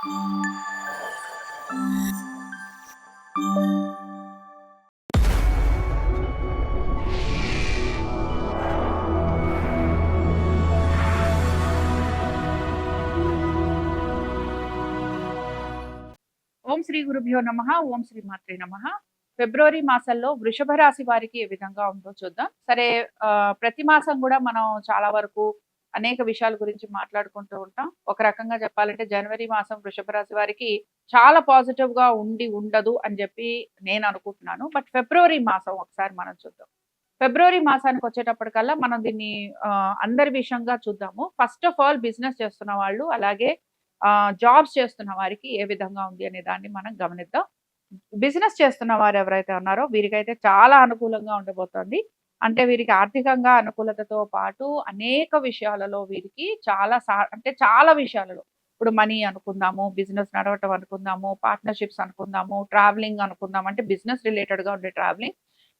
ఓం శ్రీ గురుభ్యో నమ ఓం శ్రీ మాత్రే నమ. ఫిబ్రవరి మాసంలో వృషభ రాశి వారికి ఏ విధంగా ఉందో చూద్దాం. సరే ప్రతి మాసం కూడా మనం చాలా వరకు అనేక విషయాల గురించి మాట్లాడుకుంటూ ఉంటాం. ఒక రకంగా చెప్పాలంటే జనవరి మాసం వృషభ రాశి వారికి చాలా పాజిటివ్గా ఉండి ఉండదు అని చెప్పి నేను అనుకుంటున్నాను. బట్ ఫిబ్రవరి మాసం ఒకసారి మనం చూద్దాం. ఫిబ్రవరి మాసానికి వచ్చేటప్పటికల్లా మనం దీన్ని అందరి విషయంగా చూద్దాము. ఫస్ట్ ఆఫ్ ఆల్ బిజినెస్ చేస్తున్న వాళ్ళు అలాగే జాబ్స్ చేస్తున్న వారికి ఏ విధంగా ఉంది అనే దాన్ని మనం గమనిద్దాం. బిజినెస్ చేస్తున్న వారు ఎవరైతే ఉన్నారో వీరికైతే చాలా అనుకూలంగా ఉండబోతోంది. అంటే వీరికి ఆర్థికంగా అనుకూలతతో పాటు అనేక విషయాలలో వీరికి చాలా సా- అంటే చాలా విషయాలలో. ఇప్పుడు మనీ అనుకుందాము బిజినెస్ నడవటం అనుకుందాము పార్ట్నర్షిప్స్ అనుకుందాము ట్రావెలింగ్ అనుకుందాం అంటే బిజినెస్ రిలేటెడ్గా ఉండే ట్రావెలింగ్.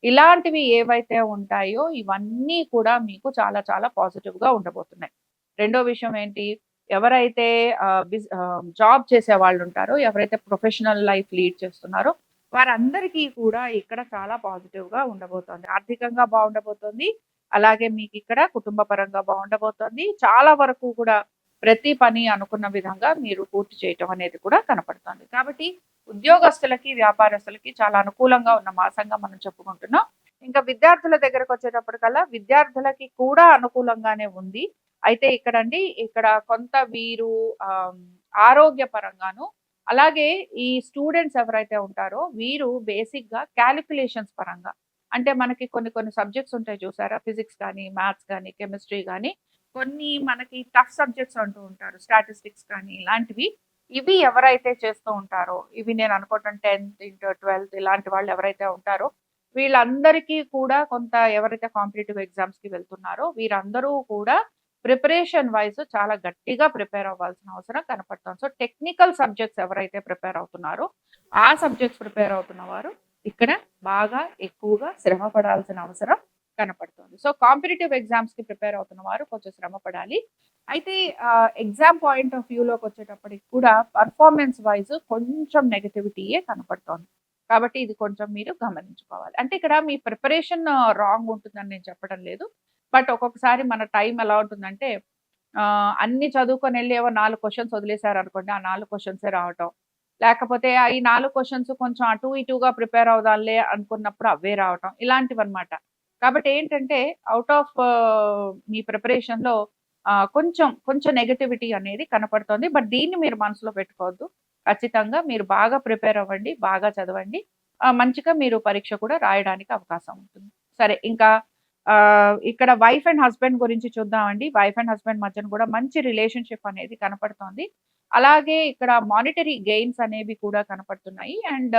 ఇలాంటివి ఏవైతే ఉంటాయో ఇవన్నీ కూడా మీకు చాలా చాలా పాజిటివ్గా ఉండబోతున్నాయి. రెండో విషయం ఏంటి? ఎవరైతే జాబ్ చేసే వాళ్ళు ఉంటారో ఎవరైతే ప్రొఫెషనల్ లైఫ్ లీడ్ చేస్తున్నారో వారందరికీ కూడా ఇక్కడ చాలా పాజిటివ్గా ఉండబోతోంది. ఆర్థికంగా బాగుండబోతోంది. అలాగే మీకు ఇక్కడ కుటుంబ పరంగా బాగుండబోతోంది. చాలా వరకు కూడా ప్రతి పని అనుకున్న విధంగా మీరు పూర్తి చేయటం అనేది కూడా కనపడుతుంది. కాబట్టి ఉద్యోగస్తులకి వ్యాపారస్తులకి చాలా అనుకూలంగా ఉన్న మాసంగా మనం చెప్పుకుంటున్నాం. ఇంకా విద్యార్థుల దగ్గరకు వచ్చేటప్పటికల్లా విద్యార్థులకి కూడా అనుకూలంగానే ఉంది. అయితే ఇక్కడండి ఇక్కడ కొంత వీరు ఆరోగ్య పరంగాను అలాగే ఈ స్టూడెంట్స్ ఎవరైతే ఉంటారో వీరు బేసిక్గా క్యాలిక్యులేషన్స్ పరంగా. అంటే మనకి కొన్ని కొన్ని సబ్జెక్ట్స్ ఉంటాయి చూసారా? ఫిజిక్స్ కానీ మ్యాథ్స్ కానీ కెమిస్ట్రీ కానీ కొన్ని మనకి టఫ్ సబ్జెక్ట్స్ అంటూ ఉంటారు. స్టాటిస్టిక్స్ కానీ ఇలాంటివి. ఇవి ఎవరైతే చేస్తూ ఉంటారో ఇవి నేను అనుకోవటం టెన్త్ ఇంటర్ ట్వెల్త్ ఇలాంటి వాళ్ళు ఎవరైతే ఉంటారో వీళ్ళందరికీ కూడా కొంత ఎవరైతే కాంపిటేటివ్ ఎగ్జామ్స్కి వెళ్తున్నారో వీరందరూ కూడా ప్రిపరేషన్ వైజ్ చాలా గట్టిగా ప్రిపేర్ అవ్వాల్సిన అవసరం కనపడుతుంది సో టెక్నికల్ సబ్జెక్ట్స్ ఎవరైతే ప్రిపేర్ అవుతున్నారో ఆ సబ్జెక్ట్స్ ప్రిపేర్ అవుతున్న వారు ఇక్కడ బాగా ఎక్కువగా శ్రమ పడాల్సిన అవసరం కనపడుతుంది. సో కాంపిటేటివ్ ఎగ్జామ్స్కి ప్రిపేర్ అవుతున్న వారు కొంచెం శ్రమ పడాలి. అయితే ఎగ్జామ్ పాయింట్ ఆఫ్ వ్యూలోకి వచ్చేటప్పటికి కూడా పర్ఫార్మెన్స్ వైజ్ కొంచెం నెగటివిటీయే కనపడుతోంది. కాబట్టి ఇది కొంచెం మీరు గమనించుకోవాలి. అంటే ఇక్కడ మీ ప్రిపరేషన్ రాంగ్ ఉంటుందని నేను చెప్పడం లేదు. బట్ ఒక్కొక్కసారి మన టైం ఎలా ఉంటుందంటే అన్ని చదువుకొని వెళ్ళి ఏవో నాలుగు క్వశ్చన్స్ వదిలేశారు అనుకోండి ఆ నాలుగు క్వశ్చన్సే రావటం. లేకపోతే ఈ నాలుగు క్వశ్చన్స్ కొంచెం అటు ఇటుగా ప్రిపేర్ అవుదాంలే అనుకున్నప్పుడు అవే రావటం ఇలాంటివి అనమాట కాబట్టి ఏంటంటే అవుట్ ఆఫ్ మీ ప్రిపరేషన్లో కొంచెం కొంచెం నెగటివిటీ అనేది కనపడుతుంది. బట్ దీన్ని మీరు మనసులో పెట్టుకోవద్దు. ఖచ్చితంగా మీరు బాగా ప్రిపేర్ అవ్వండి బాగా చదవండి. మంచిగా మీరు పరీక్ష కూడా రాయడానికి అవకాశం ఉంటుంది. సరే ఇంకా ఇక్కడ వైఫ్ అండ్ హస్బెండ్ గురించి చూద్దామండి. వైఫ్ అండ్ హస్బెండ్ మధ్యన కూడా మంచి రిలేషన్షిప్ అనేది కనపడుతోంది. అలాగే ఇక్కడ మానిటరీ గెయిన్స్ అనేవి కూడా కనపడుతున్నాయి. అండ్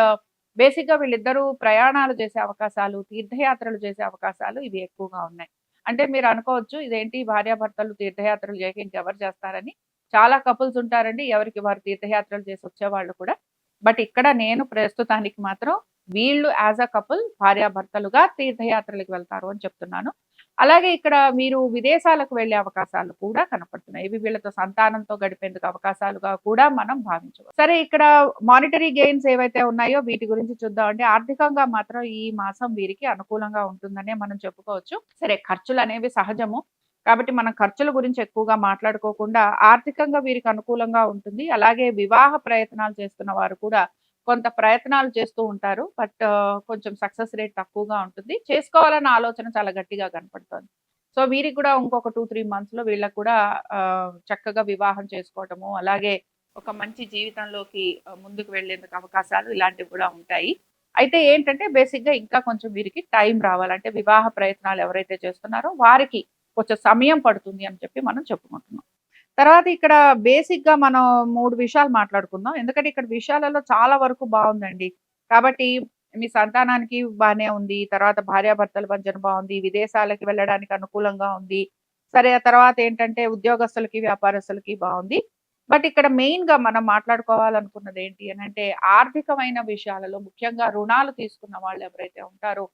బేసిక్ uh, గా వీళ్ళిద్దరూ ప్రయాణాలు చేసే అవకాశాలు తీర్థయాత్రలు చేసే అవకాశాలు ఇవి ఎక్కువగా ఉన్నాయి. అంటే మీరు అనుకోవచ్చు ఇదేంటి భార్యాభర్తలు తీర్థయాత్రలు చేయక ఇంకెవరు చేస్తారని. చాలా కపుల్స్ ఉంటారండి ఎవరికి వారు తీర్థయాత్రలు చేసి వచ్చేవాళ్ళు కూడా. బట్ ఇక్కడ నేను ప్రస్తుతానికి మాత్రం వీళ్ళు యాజ్ అ కపుల్ భార్యాభర్తలుగా తీర్థయాత్రలకు వెళ్తారు అని చెప్తున్నాను. అలాగే ఇక్కడ మీరు విదేశాలకు వెళ్ళే అవకాశాలు కూడా కనపడుతున్నాయి. ఇవి వీళ్ళతో సంతానంతో గడిపేందుకు అవకాశాలుగా కూడా మనం భావించవచ్చు. సరే ఇక్కడ మానిటరీ గెయిన్స్ ఏవైతే ఉన్నాయో వీటి గురించి చూద్దామండి ఆర్థికంగా మాత్రం ఈ మాసం వీరికి అనుకూలంగా ఉంటుందనే మనం చెప్పుకోవచ్చు. సరే ఖర్చులు అనేవి సహజము. కాబట్టి మనం ఖర్చుల గురించి ఎక్కువగా మాట్లాడుకోకుండా ఆర్థికంగా వీరికి అనుకూలంగా ఉంటుంది. అలాగే వివాహ ప్రయత్నాలు చేస్తున్న వారు కూడా కొంత ప్రయత్నాలు చేస్తూ ఉంటారు. బట్ కొంచెం సక్సెస్ రేట్ తక్కువగా ఉంటుంది. చేసుకోవాలన్న ఆలోచన చాలా గట్టిగా కనపడుతుంది. సో వీరికి కూడా ఇంకొక టూ త్రీ మంత్స్లో వీళ్ళకి కూడా చక్కగా వివాహం చేసుకోవటము అలాగే ఒక మంచి జీవితంలోకి ముందుకు వెళ్ళేందుకు అవకాశాలు ఇలాంటివి కూడా ఉంటాయి. అయితే ఏంటంటే బేసిక్గా ఇంకా కొంచెం వీరికి టైం రావాలంటే వివాహ ప్రయత్నాలు ఎవరైతే చేస్తున్నారో వారికి కొంచెం సమయం పడుతుంది అని చెప్పి మనం చెప్పుకుంటున్నాం. తర్వాత ఇక్కడ బేసిక్గా మనం మూడు విషయాలు మాట్లాడుకుందాం. ఎందుకంటే ఇక్కడ విషయాలలో చాలా వరకు బాగుందండి. కాబట్టి మీ సంతానానికి బాగానే ఉంది. తర్వాత భార్యాభర్తల మధ్యన బాగుంది. విదేశాలకి వెళ్ళడానికి అనుకూలంగా ఉంది. సరే తర్వాత ఏంటంటే ఉద్యోగస్తులకి వ్యాపారస్తులకి బాగుంది. బట్ ఇక్కడ మెయిన్గా మనం మాట్లాడుకోవాలనుకున్నది ఏంటి అని అంటే ఆర్థికమైన విషయాలలో ముఖ్యంగా రుణాలు తీసుకున్న వాళ్ళు ఎవరైతే ఉంటారో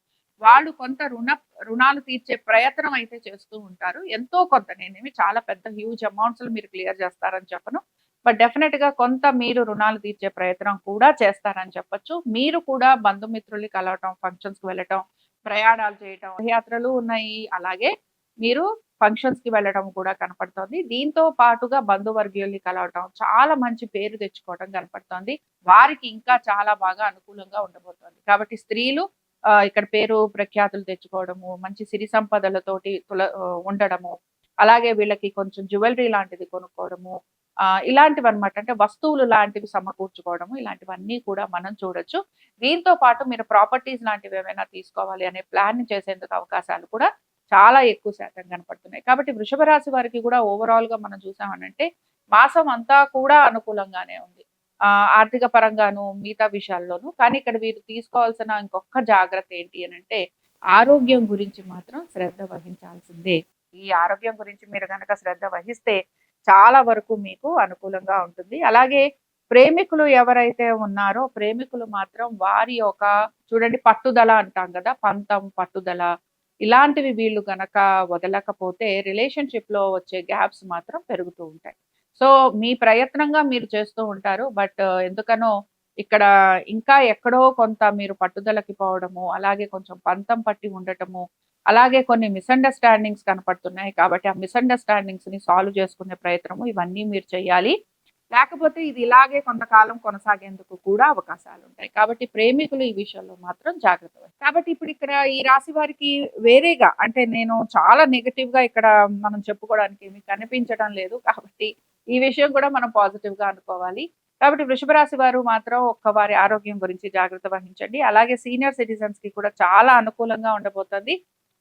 వాళ్ళు కొంత రుణ రుణాలు తీర్చే ప్రయత్నం అయితే చేస్తూ ఉంటారు. ఎంతో కొంత నేనేమి చాలా పెద్ద హ్యూజ్ అమౌంట్స్ మీరు క్లియర్ చేస్తారని చెప్పను. బట్ డెఫినెట్గా కొంత మీరు రుణాలు తీర్చే ప్రయత్నం కూడా చేస్తారని చెప్పొచ్చు. మీరు కూడా బంధుమిత్రుల్ని కలవటం ఫంక్షన్స్కి వెళ్ళటం ప్రయాణాలు చేయటం యాత్రలు ఉన్నాయి. అలాగే మీరు ఫంక్షన్స్కి వెళ్ళడం కూడా కనపడుతోంది. దీంతో పాటుగా బంధువర్గీయుల్ని కలవటం చాలా మంచి పేరు తెచ్చుకోవడం కనపడుతోంది. వారికి ఇంకా చాలా బాగా అనుకూలంగా ఉండబోతోంది. కాబట్టి స్త్రీలు ఇక్కడ పేరు ప్రఖ్యాతులు తెచ్చుకోవడము మంచి సిరి సంపదలతోటి తుల ఉండడము అలాగే వీళ్ళకి కొంచెం జ్యువెలరీ లాంటిది కొనుక్కోవడము ఆ, ఇలాంటివి అనమాట అంటే వస్తువులు లాంటివి సమకూర్చుకోవడము ఇలాంటివన్నీ కూడా మనం చూడొచ్చు. దీంతో పాటు మీరు ప్రాపర్టీస్ లాంటివి ఏమైనా తీసుకోవాలి అనే ప్లాన్ చేసేందుకు అవకాశాలు కూడా చాలా ఎక్కువ శాతం కనపడుతున్నాయి. కాబట్టి వృషభ రాశి వారికి కూడా ఓవరాల్గా మనం చూసామనంటే మాసం అంతా కూడా అనుకూలంగానే ఉంది. ఆర్థిక పరంగాను మిగతా విషయాల్లోనూ. కానీ ఇక్కడ వీరు తీసుకోవాల్సిన ఇంకొక జాగ్రత్త ఏంటి అని అంటే ఆరోగ్యం గురించి మాత్రం శ్రద్ధ వహించాల్సిందే. ఈ ఆరోగ్యం గురించి మీరు కనుక శ్రద్ధ వహిస్తే చాలా వరకు మీకు అనుకూలంగా ఉంటుంది. అలాగే ప్రేమికులు ఎవరైతే ఉన్నారో ప్రేమికులు మాత్రం వారి యొక్క చూడండి పట్టుదల అంటాం కదా పంతం పట్టుదల. ఇలాంటివి వీళ్ళు గనక వదలకపోతే రిలేషన్షిప్లో వచ్చే గ్యాప్స్ మాత్రం పెరుగుతూ ఉంటాయి. సో మీ ప్రయత్నంగా మీరు చేస్తూ ఉంటారు. బట్ ఎందుకనో ఇక్కడ ఇంకా ఎక్కడో కొంత మీరు పట్టుదలకి పోవడము అలాగే కొంచెం పంతం పట్టి ఉండటము అలాగే కొన్ని మిస్అండర్స్టాండింగ్స్ కనపడుతున్నాయి. కాబట్టి ఆ మిస్అండర్స్టాండింగ్స్ని సాల్వ్ చేసుకునే ప్రయత్నము ఇవన్నీ మీరు చేయాలి. లేకపోతే ఇది ఇలాగే కొంతకాలం కొనసాగేందుకు కూడా అవకాశాలు ఉంటాయి. కాబట్టి ప్రేమికులు ఈ విషయంలో మాత్రం జాగ్రత్త కాబట్టి ఇప్పుడు ఇక్కడ ఈ రాశి వారికి వేరేగా అంటే నేను చాలా నెగటివ్గా ఇక్కడ మనం చెప్పుకోవడానికి ఏమి కనిపించడం లేదు. కాబట్టి ఈ విషయం కూడా మనం పాజిటివ్గా అనుకోవాలి. కాబట్టి వృషభ రాశి వారు మాత్రం ఒక్క వారి ఆరోగ్యం గురించి జాగ్రత్త వహించండి. అలాగే సీనియర్ సిటిజన్స్కి కూడా చాలా అనుకూలంగా ఉండబోతుంది.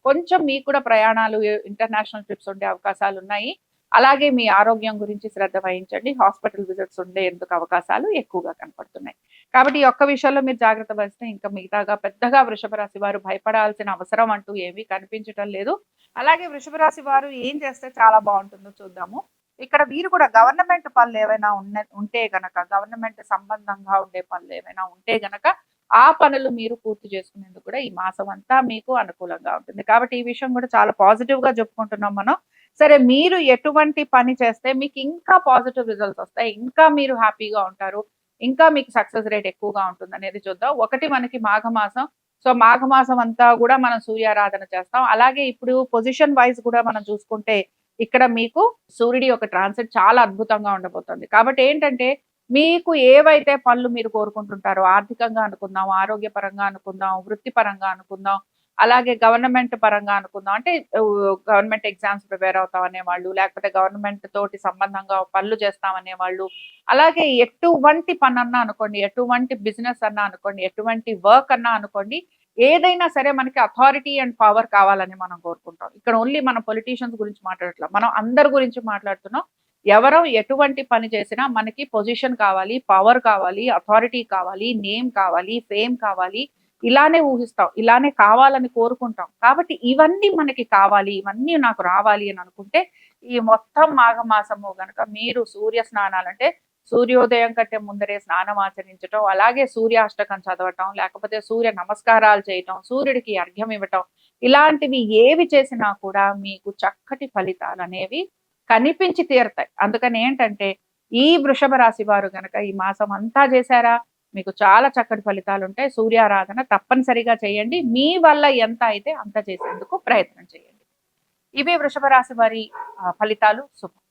కొంచెం మీకు కూడా ప్రయాణాలు ఇంటర్నేషనల్ ట్రిప్స్ ఉండే అవకాశాలు ఉన్నాయి. అలాగే మీ ఆరోగ్యం గురించి శ్రద్ధ వహించండి. హాస్పిటల్ విజిట్స్ ఉండే ఎందుకు అవకాశాలు ఎక్కువగా కనపడుతున్నాయి. కాబట్టి ఈ ఒక్క విషయంలో మీరు జాగ్రత్త వహిస్తే ఇంకా మిగతాగా పెద్దగా వృషభ రాశి వారు భయపడాల్సిన అవసరం అంటూ ఏమీ కనిపించటం లేదు. అలాగే వృషభ రాశి వారు ఏం చేస్తే చాలా బాగుంటుందో చూద్దాము. ఇక్కడ వీరు కూడా గవర్నమెంట్ పనులు ఏవైనా ఉన్న ఉంటే గనక గవర్నమెంట్ సంబంధంగా ఉండే పనులు ఏవైనా ఉంటే గనక ఆ పనులు మీరు పూర్తి చేసుకునేందుకు కూడా ఈ మాసం అంతా మీకు అనుకూలంగా ఉంటుంది. కాబట్టి ఈ విషయం కూడా చాలా పాజిటివ్గా చెప్పుకుంటున్నాం మనం. సరే మీరు ఎటువంటి పని చేస్తే మీకు ఇంకా పాజిటివ్ రిజల్ట్స్ వస్తాయి. ఇంకా మీరు హ్యాపీగా ఉంటారు. ఇంకా మీకు సక్సెస్ రేట్ ఎక్కువగా ఉంటుంది అనేది చూద్దాం. ఒకటి మనకి మాఘమాసం. సో మాఘమాసం అంతా కూడా మనం సూర్యారాధన చేస్తాం. అలాగే ఇప్పుడు పొజిషన్ వైజ్ కూడా మనం చూసుకుంటే ఇక్కడ మీకు సూర్యుడి యొక్క ట్రాన్సిట్ చాలా అద్భుతంగా ఉండబోతుంది. కాబట్టి ఏంటంటే మీకు ఏవైతే పనులు మీరు కోరుకుంటుంటారో ఆర్థికంగా అనుకుందాం ఆరోగ్యపరంగా అనుకుందాం వృత్తిపరంగా అనుకుందాం అలాగే గవర్నమెంట్ పరంగా అనుకుందాం అంటే గవర్నమెంట్ ఎగ్జామ్స్ ప్రిపేర్ అవుతాం అనేవాళ్ళు లేకపోతే గవర్నమెంట్ తోటి సంబంధంగా పనులు చేస్తాం అనేవాళ్ళు అలాగే ఎటువంటి పని అన్నా అనుకోండి ఎటువంటి బిజినెస్ అన్నా అనుకోండి ఎటువంటి వర్క్ అన్నా అనుకోండి ఏదైనా సరే మనకి అథారిటీ అండ్ పవర్ కావాలని మనం కోరుకుంటాం. ఇక్కడ ఓన్లీ మనం పొలిటీషియన్స్ గురించి మాట్లాడట్లేదు మనం అందరి గురించి మాట్లాడుతున్నాం. ఎవరో ఎటువంటి పని చేసినా మనకి పొజిషన్ కావాలి పవర్ కావాలి అథారిటీ కావాలి నేమ్ కావాలి ఫేమ్ కావాలి. ఇలానే ఊహిస్తాం. ఇలానే కావాలని కోరుకుంటాం. కాబట్టి ఇవన్నీ మనకి కావాలి ఇవన్నీ నాకు రావాలి అని అనుకుంటే ఈ మొత్తం మాఘమాసము గనక మీరు సూర్య స్నానాలంటే సూర్యోదయం కంటే ముందరే స్నానం ఆచరించటం అలాగే సూర్యాష్టకం చదవటం లేకపోతే సూర్య నమస్కారాలు చేయటం సూర్యుడికి అర్ఘ్యం ఇవ్వటం ఇలాంటివి ఏవి చేసినా కూడా మీకు చక్కటి ఫలితాలు అనేవి కనిపించి తీరుతాయి. అందుకని ఏంటంటే ఈ వృషభ రాశి వారు గనక ఈ మాసం అంతా చేశారా మీకు చాలా చక్కటి ఫలితాలు ఉంటాయి. సూర్యారాధన తప్పనిసరిగా చేయండి. మీ వల్ల ఎంత అయితే అంత చేసేందుకు ప్రయత్నం చేయండి. ఇవే వృషభ రాశి వారి ఫలితాలు. శుభం.